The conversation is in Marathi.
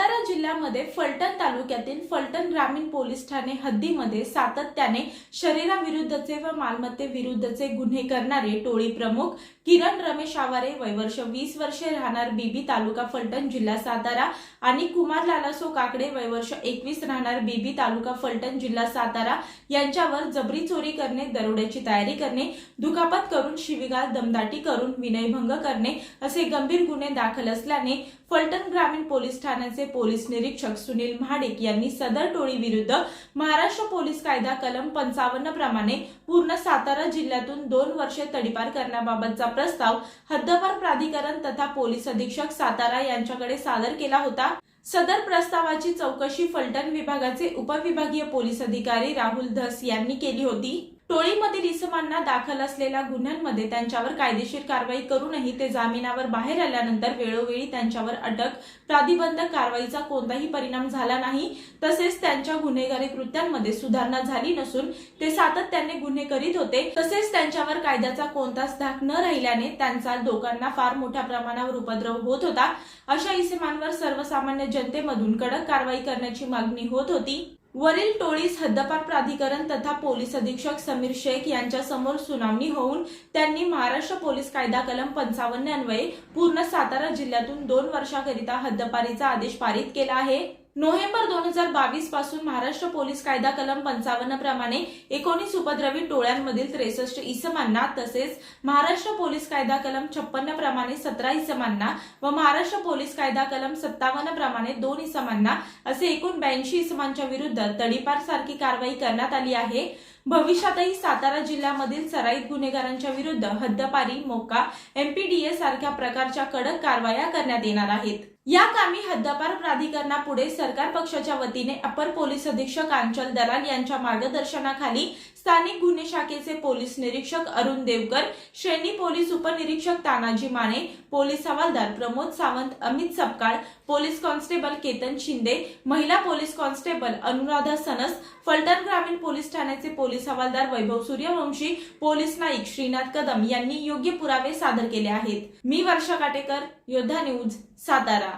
ಅದರ जिल्ह्यामध्ये फलटण तालुक्यातील फलटण ग्रामीण पोलीस ठाणे हद्दीमध्ये सातत्याने शरीराविरुद्धचे व मालमत्तेविरुद्धचे गुन्हे करणारे टोळी प्रमुख किरण रमेश आवारे वयवर्ष वीस वर्षे राहणार बीबी तालुका फलटण जिल्हा सातारा आणि कुमार लालासो काकडे वयवर्ष एकवीस राहणार बीबी तालुका फलटण जिल्हा सातारा यांच्यावर जबरी चोरी करणे दरोड्याची तयारी करणे दुखापत करून शिवीगाळ दमदाटी करून विनयभंग करणे असे गंभीर गुन्हे दाखल असल्याने फलटण ग्रामीण पोलीस ठाण्याचे पोलीस निरीक्षक सुनील महाडिक यांनी सदर टोळी विरुद्ध महाराष्ट्र पोलीस कायदा कलम पंचावन्न प्रमाणे पूर्ण सातारा जिल्ह्यातून दोन वर्षे तडीपार करण्याबाबतचा प्रस्ताव हद्दपार प्राधिकरण तथा पोलीस अधीक्षक सातारा यांच्याकडे सादर केला होता. सदर प्रस्तावाची चौकशी फलटण विभागाचे उपविभागीय पोलीस अधिकारी राहुल धस यांनी केली होती. टोळीमधील इसमांना दाखल असलेल्या गुन्ह्यांमध्ये त्यांच्यावर कायदेशीर कारवाई करूनही ते जामिनावर बाहेर आल्यानंतर वेळोवेळी त्यांच्यावर अटक प्रतिबंधक कारवाईचा कोणताही परिणाम झाला नाही. तसेच त्यांच्या गुन्हेगारी कृत्यांमध्ये सुधारणा झाली नसून ते सातत्याने गुन्हे करीत होते. तसेच त्यांच्यावर कायद्याचा कोणताच धाक न राहिल्याने त्यांचा लोकांना फार मोठ्या प्रमाणावर उपद्रव होत होता. अशा इसमांवर सर्वसामान्य जनतेमधून कडक कारवाई करण्याची मागणी होत होती. वरील टोळीस हद्दपार प्राधिकरण तथा पोलीस अधीक्षक समीर शेख यांच्या समोर सुनावणी होऊन त्यांनी महाराष्ट्र पोलीस कायदा कलम पंचावन्न अन्वये पूर्ण सातारा जिल्ह्यातून दोन वर्षाकरिता हद्दपारीचा आदेश पारित केला आहे. नोव्हेंबर दोन हजार बावीसपासून महाराष्ट्र पोलीस कायदा कलम पंचावन्न प्रमाणे एकोणीस उपद्रवी टोळ्यांमधील त्रेसष्ट इसमांना तसेच महाराष्ट्र पोलीस कायदा कलम छप्पन्न प्रमाणे सतरा इसमांना व महाराष्ट्र पोलीस कायदा कलम सत्तावन्न प्रमाणे दोन इसमांना असे एकूण ब्याऐंशी इसमांच्या विरुद्ध तडीपार सारखी कारवाई करण्यात आली आहे. भविष्यातही सातारा जिल्ह्यामधील सराईत गुन्हेगारांच्या विरुद्ध हद्दपारी मोका एमपीडीए सारख्या प्रकारच्या कडक कारवाया करण्यात येणार आहेत. या कामी हद्दपार प्राधिकरणापुढे सरकार पक्षाच्या वतीने अपर पोलीस अधीक्षक आंचल दलाल यांच्या मार्गदर्शनाखाली स्थानिक गुन्हे शाखेचे पोलीस निरीक्षक अरुण देवकर श्रेणी पोलीस उपनिरीक्षक तानाजी माने पोलीस हवालदार प्रमोद सावंत अमित सपकाळ पोलीस कॉन्स्टेबल केतन शिंदे महिला पोलीस कॉन्स्टेबल अनुराधा सनस फलटण ग्रामीण पोलीस ठाण्याचे पोलीस हवालदार वैभव सूर्यवंशी पोलीस नाईक श्रीनाथ कदम यांनी योग्य पुरावे सादर केले आहेत. मी वर्षा काटेकर योद्धा न्यूज सातारा.